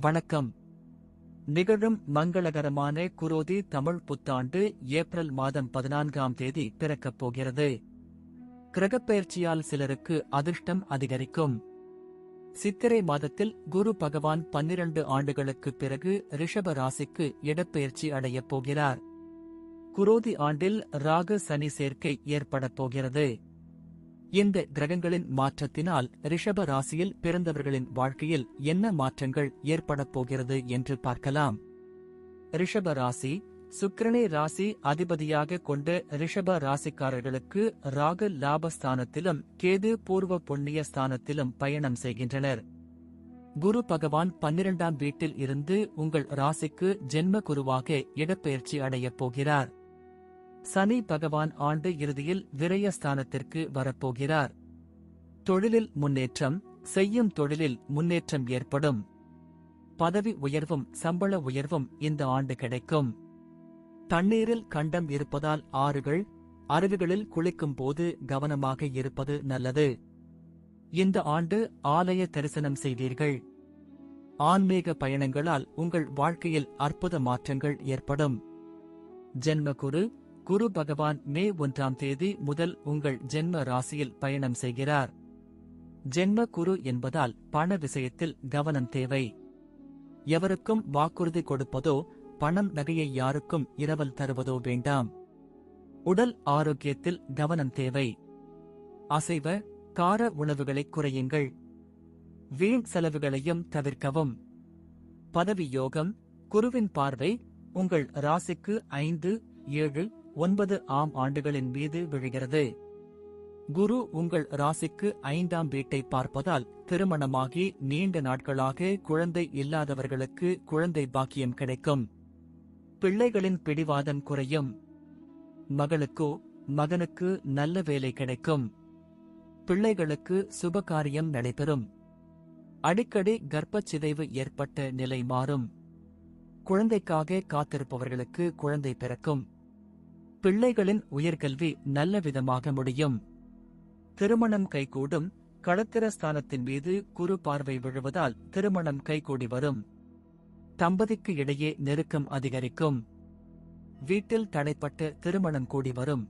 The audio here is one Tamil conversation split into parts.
வணக்கம். நிகழும் மங்களகரமான குரோதி தமிழ் புத்தாண்டு ஏப்ரல் மாதம் பதினான்காம் தேதி பிறக்கப் போகிறது. கிரகப்பெயர்ச்சியால் சிலருக்கு அதிர்ஷ்டம் அதிகரிக்கும். சித்திரை மாதத்தில் குரு பகவான் பன்னிரண்டு ஆண்டுகளுக்குப் பிறகு ரிஷப ராசிக்கு இடப்பெயர்ச்சி அடையப் போகிறார். குரோதி ஆண்டில் ராகு சனி சேர்க்கை ஏற்படப் போகிறது. இந்த கிரகங்களின் மாற்றத்தினால் ரிஷப ராசியில் பிறந்தவர்களின் வாழ்க்கையில் என்ன மாற்றங்கள் ஏற்படப் போகிறது என்று பார்க்கலாம். ரிஷப ராசி சுக்கிரனை ராசி அதிபதியாக கொண்ட ரிஷப ராசிக்காரர்களுக்கு ராகு லாபஸ்தானத்திலும் கேது பூர்வ புண்ணிய ஸ்தானத்திலும் பயணம் செய்கின்றனர். குரு பகவான் பன்னிரண்டாம் வீட்டில் இருந்து உங்கள் ராசிக்கு ஜென்ம குருவாக இடப்பெயர்ச்சி அடையப் போகிறார். சனி பகவான் ஆண்டு இறுதியில் விரயஸ்தானத்திற்கு வரப்போகிறார். தொழிலில் முன்னேற்றம் செய்யும் தொழிலில் முன்னேற்றம் ஏற்படும். பதவி உயர்வும் சம்பள உயர்வும் இந்த ஆண்டு கிடைக்கும். தண்ணீரில் கண்டம் இருப்பதால் ஆறுகள் அருவிகளில் குளிக்கும் போது கவனமாக இருப்பது நல்லது. இந்த ஆண்டு ஆலய தரிசனம் செய்வீர்கள் ஆன்மீக பயணங்களால் உங்கள் வாழ்க்கையில் அற்புத மாற்றங்கள் ஏற்படும். ஜென்மகுரு குரு பகவான் மே ஒன்றாம் தேதி முதல் உங்கள் ஜென்ம ராசியில் பயணம் செய்கிறார். ஜென்ம குரு என்பதால் பண விஷயத்தில் கவனம் தேவை. எவருக்கும் வாக்குறுதி கொடுப்பதோ பணம் நகையை யாருக்கும் இரவல் தருவதோ வேண்டாம். உடல் ஆரோக்கியத்தில் கவனம் தேவை. அசைவ கார உணவுகளை குறையுங்கள். வீண் செலவுகளையும் தவிர்க்கவும். பதவி யோகம் குருவின் பார்வை உங்கள் ராசிக்கு ஐந்து ஏழு ஒன்பது ஆம் ஆண்டுகளின் மீது விழுகிறது. குரு உங்கள் ராசிக்கு ஐந்தாம் வீட்டை பார்ப்பதால் திருமணமாகி நீண்ட நாட்களாக குழந்தை இல்லாதவர்களுக்கு குழந்தை பாக்கியம் கிடைக்கும். பிள்ளைகளின் பிடிவாதம் குறையும். மகளுக்கோ மகனுக்கு நல்ல வேலை கிடைக்கும். பிள்ளைகளுக்கு சுபகாரியம் நடைபெறும். அடிக்கடி கர்ப்பச்சிதைவு ஏற்பட்ட நிலை மாறும். குழந்தைக்காக காத்திருப்பவர்களுக்கு குழந்தை பிறக்கும். பிள்ளைகளின் உயர்கல்வி நல்ல விதமாக முடியும். திருமணம் கைகூடும். களத்திரஸ்தானத்தின் மீது குரு பார்வை விழுவதால் திருமணம் கைகூடி வரும். தம்பதிக்கு இடையே நெருக்கம் அதிகரிக்கும். வீட்டில் தடைப்பட்ட திருமணம் கூடி வரும்.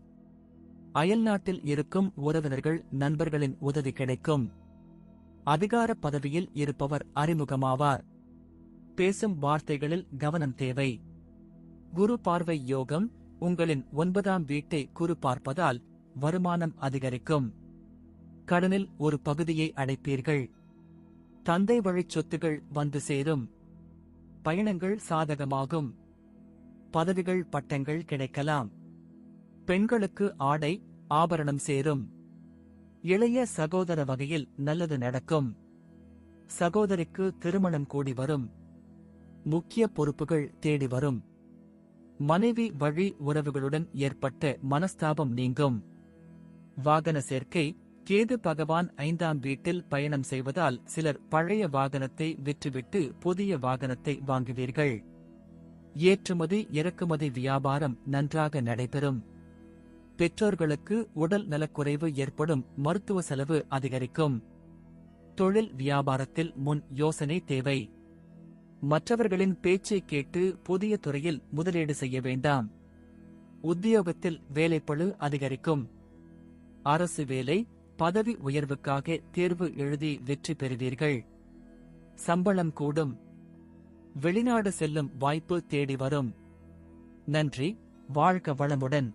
அயல்நாட்டில் இருக்கும் உறவினர்கள் நண்பர்களின் உதவி கிடைக்கும். அதிகார பதவியில் இருப்பவர் அறிமுகமாவார். பேசும் வார்த்தைகளில் கவனம் தேவை. குரு பார்வை யோகம் உங்களின் ஒன்பதாம் வீட்டை குறு பார்ப்பதால் வருமானம் அதிகரிக்கும். கடனில் ஒரு பகுதியை அடைப்பீர்கள். தந்தை வழிச் சொத்துகள் வந்து சேரும். பயணங்கள் சாதகமாகும். பதவிகள் பட்டங்கள் கிடைக்கலாம். பெண்களுக்கு ஆடை ஆபரணம் சேரும். இளைய சகோதர வகையில் நல்லது நடக்கும். சகோதரிக்கு திருமணம் கூடி வரும். முக்கிய பொறுப்புகள் தேடி வரும். மனைவி வழி உறவுகளுடன் ஏற்பட்ட மனஸ்தாபம் நீங்கும். வாகன சேர்க்கை கேது பகவான் ஐந்தாம் வீட்டில் பயணம் செய்வதால் சிலர் பழைய வாகனத்தை விற்றுவிட்டு புதிய வாகனத்தை வாங்குவீர்கள். ஏற்றுமதி இறக்குமதி வியாபாரம் நன்றாக நடைபெறும். பெற்றோர்களுக்கு உடல் நலக்குறைவு ஏற்படும் மருத்துவ செலவு அதிகரிக்கும். தொழில் வியாபாரத்தில் முன் யோசனை தேவை. மற்றவர்களின் பேச்சை கேட்டு புதிய துறையில் முதலீடு செய்ய வேண்டாம். உத்தியோகத்தில் வேலைப்பழு அதிகரிக்கும். அரசு வேலை பதவி உயர்வுக்காக தேர்வு எழுதி வெற்றி பெறுவீர்கள். சம்பளம் கூடும். வெளிநாடு செல்லும் வாய்ப்பு தேடி வரும். நன்றி வாழ்க வளமுடன்.